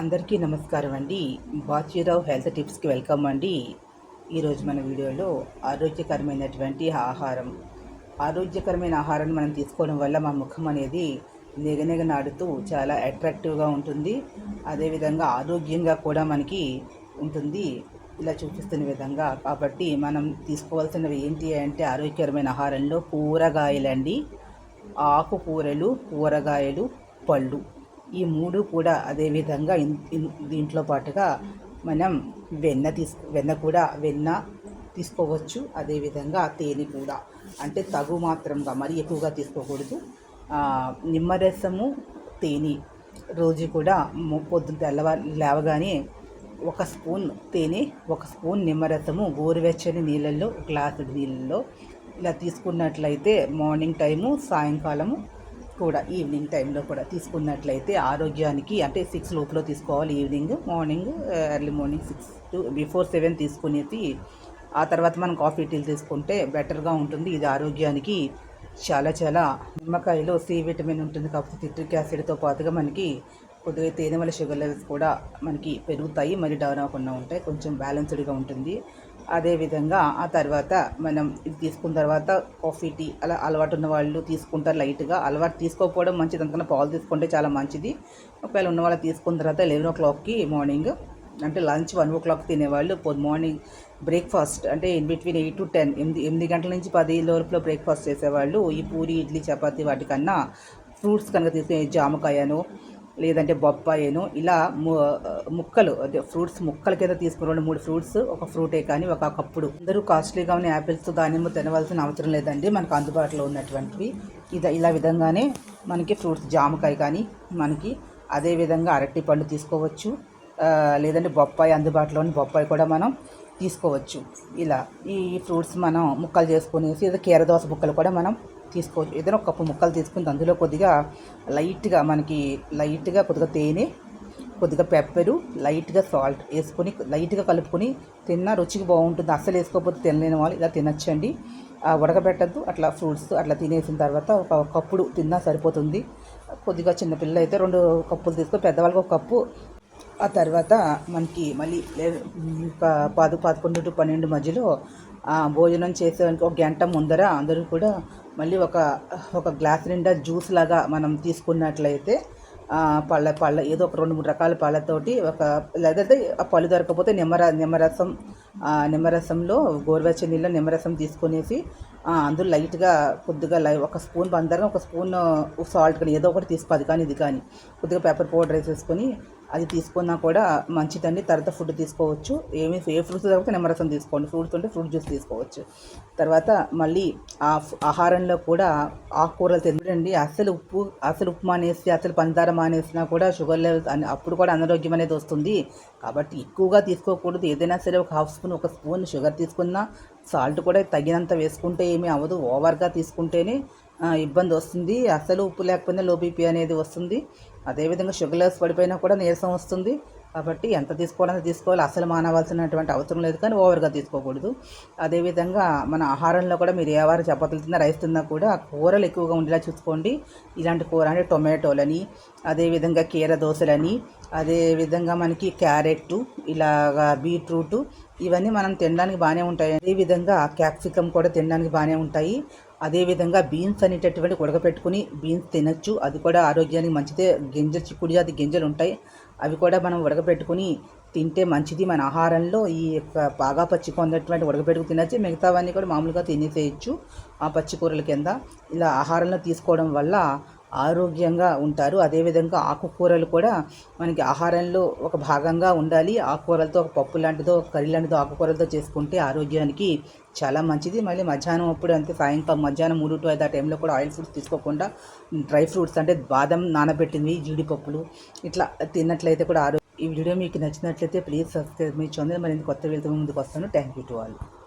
అందరికీ నమస్కారం అండి. బాచీరావు హెల్త్ టిప్స్కి వెల్కమ్ అండి. ఈరోజు మన వీడియోలో ఆరోగ్యకరమైనటువంటి ఆహారం. ఆరోగ్యకరమైన ఆహారాన్ని మనం తీసుకోవడం వల్ల మా ముఖం అనేది నిగనిగనాడుతూ చాలా అట్రాక్టివ్గా ఉంటుంది. అదేవిధంగా ఆరోగ్యంగా కూడా మనకి ఉంటుంది. ఇలా చూపిస్తున్న విధంగా కాబట్టి మనం తీసుకోవాల్సినవి ఏంటి అంటే ఆరోగ్యకరమైన ఆహారంలో కూరగాయలండి. ఆకుకూరలు కూరగాయలు పళ్ళు. ఈ మూడు కూడా అదేవిధంగా దీంట్లో పాటుగా మనం వెన్న తీసు వెన్న కూడా వెన్న తీసుకోవచ్చు అదేవిధంగా తేనె కూడా. అంటే తగు మాత్రంగా మరి ఎక్కువగా తీసుకోకూడదు. నిమ్మరసము తేనె రోజు కూడా పొద్దున తెల్లవ లేవగానే ఒక స్పూన్ తేనె ఒక స్పూన్ నిమ్మరసము గోరువెచ్చని నీళ్ళల్లో గ్లాసు నీళ్ళల్లో ఇలా తీసుకున్నట్లయితే మార్నింగ్ టైము సాయంకాలము కూడా ఈవినింగ్ టైంలో కూడా తీసుకున్నట్లయితే ఆరోగ్యానికి అంటే సిక్స్ లోపల తీసుకోవాలి evening morning early morning six to before seven తీసుకునేది. ఆ తర్వాత మనం కాఫీ టీలు తీసుకుంటే బెటర్గా ఉంటుంది. ఇది ఆరోగ్యానికి చాలా చాలా నిమ్మకాయలో సి విటమిన్ ఉంటుంది కాబట్టి సిట్రిక్ యాసిడ్తో పాటుగా మనకి కొద్దిగా తేనె వల్ల షుగర్ లెవెల్స్ కూడా మనకి పెరుగుతాయి మరి డౌన్ అవ్వకుండా ఉంటాయి. కొంచెం బ్యాలెన్స్డ్గా ఉంటుంది. అదేవిధంగా ఆ తర్వాత మనం ఇది తీసుకున్న తర్వాత కాఫీ టీ అలా అలవాటు ఉన్న వాళ్ళు తీసుకుంటారు లైట్గా అలవాటు తీసుకోకపోవడం మంచిది. అందుకని పాలు తీసుకుంటే చాలా మంచిది. ఒకవేళ ఉన్న వాళ్ళు తీసుకున్న తర్వాత లెవెన్ ఓ క్లాక్కి మార్నింగ్ అంటే లంచ్ వన్ ఓ క్లాక్ తినేవాళ్ళు పొద్దు మార్నింగ్ బ్రేక్ఫాస్ట్ అంటే in between eight to ten ఎనిమిది ఎనిమిది గంటల నుంచి పది లోపల బ్రేక్ఫాస్ట్ చేసేవాళ్ళు. ఈ పూరి ఇడ్లీ చపాతీ వాటికన్నా ఫ్రూట్స్ కనుక తీసుకునే జామకాయను లేదంటే బొప్పాయిను ఇలా ముక్కలు అదే ఫ్రూట్స్ ముక్కల కింద తీసుకుని రెండు మూడు ఫ్రూట్స్ ఒక ఫ్రూటే కానీ ఒక కప్పుడు. అందరూ కాస్ట్లీగా ఉన్న యాపిల్స్ దానిమ్మ తినవలసిన అవసరం లేదండి. మనకు అందుబాటులో ఉన్నటువంటివి. ఇది ఇలా విధంగానే మనకి ఫ్రూట్స్ జామకాయ కానీ మనకి అదేవిధంగా అరటి పండు తీసుకోవచ్చు. లేదంటే బొప్పాయి అందుబాటులోని బొప్పాయి కూడా మనం తీసుకోవచ్చు. ఇలా ఈ ఫ్రూట్స్ మనం ముక్కలు చేసుకునేసి ఏదో కీరదోస ముక్కలు కూడా మనం తీసుకోవచ్చు. ఏదైనా ఒక కప్పు ముక్కలు తీసుకుని అందులో కొద్దిగా లైట్గా మనకి లైట్గా కొద్దిగా తేనె కొద్దిగా పెప్పరు లైట్గా సాల్ట్ వేసుకొని లైట్గా కలుపుకొని తిన్నా రుచికి బాగుంటుంది. అస్సలు వేసుకోకపోతే తినలేని వాళ్ళు ఇలా తినచ్చండి. ఉడకబెట్టద్దు. అట్లా ఫ్రూట్స్ అట్లా తినేసిన తర్వాత ఒక కప్పుడు తిన్నా సరిపోతుంది. కొద్దిగా చిన్నపిల్ల అయితే రెండు కప్పులు తీసుకొని పెద్దవాళ్ళకి ఒక కప్పు ఆ తర్వాత మనకి మళ్ళీ పది పదకొండు టు పన్నెండు మధ్యలో భోజనం చేసేవానికి ఒక గంట ముందర అందరూ కూడా మళ్ళీ ఒక ఒక గ్లాస్ నిండా జ్యూస్ లాగా మనం తీసుకున్నట్లయితే పళ్ళ పళ్ళ ఏదో ఒక రెండు మూడు రకాల పళ్ళతోటి ఒక లేదంటే ఆ పళ్ళు దొరకకపోతే నిమ్మర నిమ్మరసం నిమ్మరసంలో గోరువెచ్చని నీళ్ళ నిమ్మరసం తీసుకునేసి అందులో లైట్గా కొద్దిగా లై ఒక స్పూన్ బందరం ఒక స్పూన్ సాల్ట్ కానీ ఏదో ఒకటి తీసుకో కానీ ఇది కానీ కొద్దిగా పెప్పర్ పౌడర్ వేసేసుకొని అది తీసుకున్నా కూడా మంచిదండి. తర్వాత ఫుడ్ తీసుకోవచ్చు. ఏమి ఏ ఫ్రూట్స్ దొరికితే నిమ్మరసం తీసుకోండి. ఫ్రూట్స్ ఉంటే ఫ్రూట్ జ్యూస్ తీసుకోవచ్చు. తర్వాత మళ్ళీ ఆ ఆహారంలో కూడా ఆకుకూరలు తినండి అసలు ఉప్పు అసలు ఉప్పు మానేసి అసలు పంచదార మానేసినా కూడా షుగర్ లెవెల్స్ అప్పుడు కూడా అనారోగ్యం అనేది వస్తుంది. కాబట్టి ఎక్కువగా తీసుకోకూడదు. ఏదైనా సరే ఒక హాఫ్ స్పూన్ ఒక స్పూన్ షుగర్ తీసుకున్నా సాల్ట్ కూడా తగినంత వేసుకుంటే ఏమీ అవ్వదు. ఓవర్గా తీసుకుంటేనే ఇబ్బంది వస్తుంది. అసలు ఉప్పు లేకపోయినా లో బీపీ అనేది వస్తుంది. అదేవిధంగా షుగర్ పడిపోయినా కూడా నీరసం వస్తుంది. కాబట్టి ఎంత తీసుకోవాలంత తీసుకోవాలి. అసలు మానవలసినటువంటి అవసరం లేదు కానీ ఓవర్గా తీసుకోకూడదు. అదేవిధంగా మన ఆహారంలో కూడా మీరు ఏవారు చపాతీలు తిన్నా రైస్ తిన్నా కూడా కూరలు ఎక్కువగా ఉండేలా చూసుకోండి. ఇలాంటి కూర అంటే టొమాటోలని అదేవిధంగా కీర దోశలని అదేవిధంగా మనకి క్యారెట్ ఇలాగా బీట్రూట్ ఇవన్నీ మనం తినడానికి బాగానే ఉంటాయి. అదేవిధంగా క్యాప్సికమ్ కూడా తినడానికి బాగానే ఉంటాయి. అదేవిధంగా బీన్స్ అనేటటువంటి ఉడకపెట్టుకుని బీన్స్ తినచ్చు. అది కూడా ఆరోగ్యానికి మంచిదే. గింజలు చిక్కుడు జాతి గింజలు ఉంటాయి. అవి కూడా మనం ఉడకబెట్టుకుని తింటే మంచిది మన ఆహారంలో. ఈ యొక్క బాగా పచ్చి పొందినటువంటి ఉడకబెట్టుకు తినచ్చు. మిగతావన్నీ కూడా మామూలుగా తినేసేయచ్చు. ఆ పచ్చి కూరల కింద. ఇలా ఆహారంలో తీసుకోవడం వల్ల ఆరోగ్యంగా ఉంటారు. అదేవిధంగా ఆకుకూరలు కూడా మనకి ఆహారంలో ఒక భాగంగా ఉండాలి. ఆకుకూరలతో ఒక పప్పు లాంటిదో ఒక కర్రీ లాంటిదో ఆకుకూరలతో చేసుకుంటే ఆరోగ్యానికి చాలా మంచిది. మళ్ళీ మధ్యాహ్నం అప్పుడు అంతే సాయంకాలం మధ్యాహ్నం మూడు టు ఐదు ఆ టైంలో కూడా ఆయిల్ ఫుడ్స్ తీసుకోకుండా డ్రై ఫ్రూట్స్ అంటే బాదం నానబెట్టినవి జీడిపప్పులు ఇట్లా తిన్నట్లయితే కూడా ఆరోగ్యం ఈ వీడియో మీకు నచ్చినట్లయితే ప్లీజ్ సబ్స్క్రైబ్ మీ ఛానల్. మరి కొత్త వెళ్తూ ముందుకు వస్తాను. Thank you to all